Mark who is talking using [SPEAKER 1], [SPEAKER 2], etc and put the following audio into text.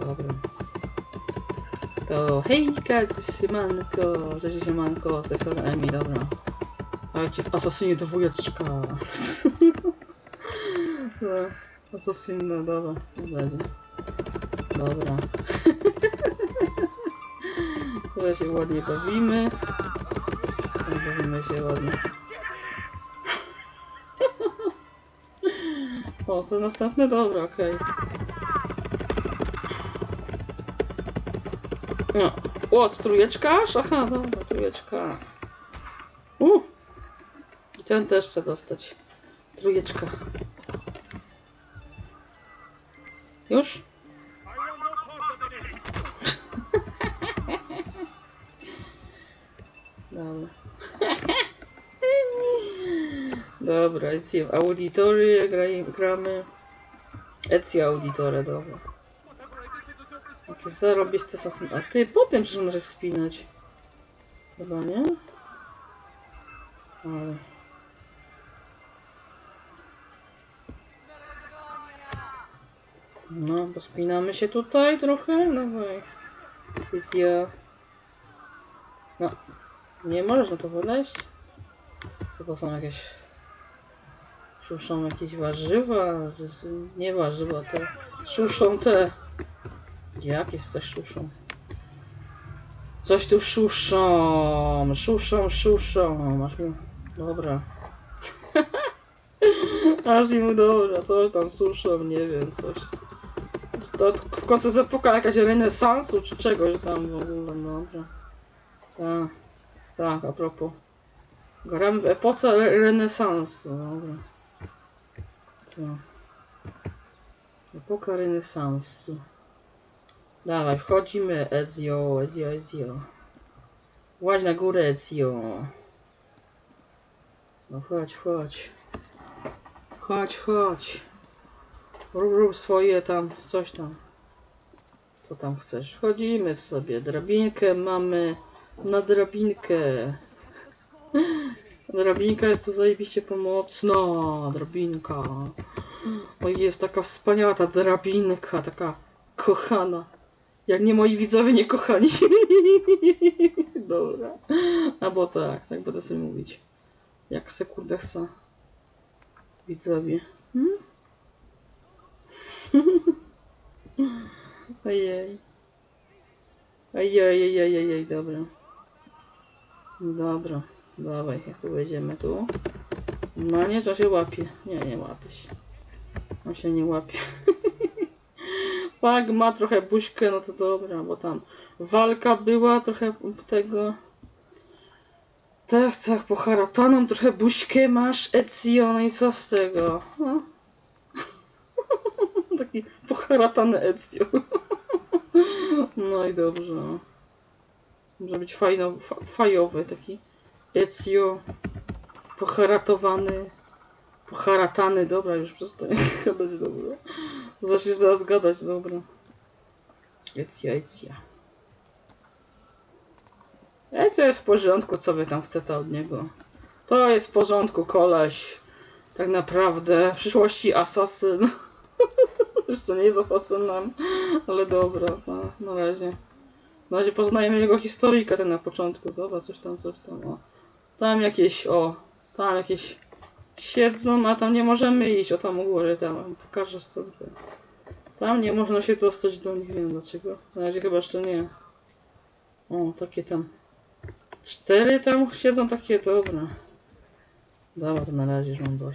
[SPEAKER 1] Dobra. To hejka, siemanko, cześć siemanko, z tej strony Emi, dobra. Dajcie w Asasynie dwójeczka. no, Asasyn, no dobra, będzie. Dobra. Teraz się ładnie bawimy. Bawimy się ładnie. O, co następne? Dobra, okej. No. O, trójeczka? Aha, dobra, trójeczka. U. I ten też chcę dostać. Trójeczka. Już? Dobra. Dobra, Ezio Auditory graj- gramy. Ezio Auditore, dobra. Takie zarobiste sasy. A ty potem że możesz spinać. Chyba nie? Ale. No, bo spinamy się tutaj trochę. Dawaj. Ezio. No. Nie możesz na to podejść? Co to są jakieś... Szuszą jakieś warzywa? Nie warzywa, to szuszą te... Jak jest coś szuszą? Coś tu szuszą, szuszą, szuszą. Masz mi... Dobra. Aż mu dobra, coś tam suszą, nie wiem, coś. To w końcu epoka jakaś renesansu, czy czegoś tam w ogóle, dobra. Tak, tak, a propos. Gramy w epoce re- renesansu, dobra. Co? Epoka renesansu. Dawaj, wchodzimy, Ezio, Ezio, Ezio. Łaź na górę, Ezio. No chodź, chodź. Chodź, chodź. Rób, rób swoje tam, coś tam. Co tam chcesz? Wchodzimy sobie, drabinkę mamy na drabinkę. Drabinka jest tu zajebiście pomocna, drabinka. O, jest taka wspaniała ta drabinka, taka kochana. Jak nie moi widzowie nie kochani. Dobra. Albo tak, tak będę sobie mówić. Jak sekundę chcę. Widzowie. Hmm? Ojej. Ojej, ojej, ojej, ojej, dobra. Dobra, dawaj, jak tu wejdziemy tu. No nie, to się łapie. Nie, nie łapie się. On się nie łapie. Pak ma trochę buźkę, no to dobra, bo tam walka była, trochę tego... Tak, tak, po haratanom trochę buźkę masz, Ezio, no i co z tego? No. Taki poharatany Ezio. No i dobrze. Może być fajno, fa, fajowy taki Ezio. Poharatowany. Poharatany, dobra, już przestaję gadać, dobra. Zacznie zaraz gadać, dobra. Ezio, Ezio. Ezio jest w porządku, co wy tam chcecie od niego. To jest w porządku, koleś. Tak naprawdę. W przyszłości asasyn. Jeszcze nie jest asasynem, ale dobra, no, na razie. Na razie poznajemy jego historyjkę ten na początku, dobra, coś tam, coś tam, o. Tam jakieś, o, tam jakieś siedzą, a tam nie możemy iść, o tam u góry, tam, pokażę co tutaj. Tam nie można się dostać do nich, nie wiem dlaczego. Na razie chyba jeszcze nie. O, takie tam. Cztery tam siedzą takie, dobra. Dobra, to na razie już mam dość.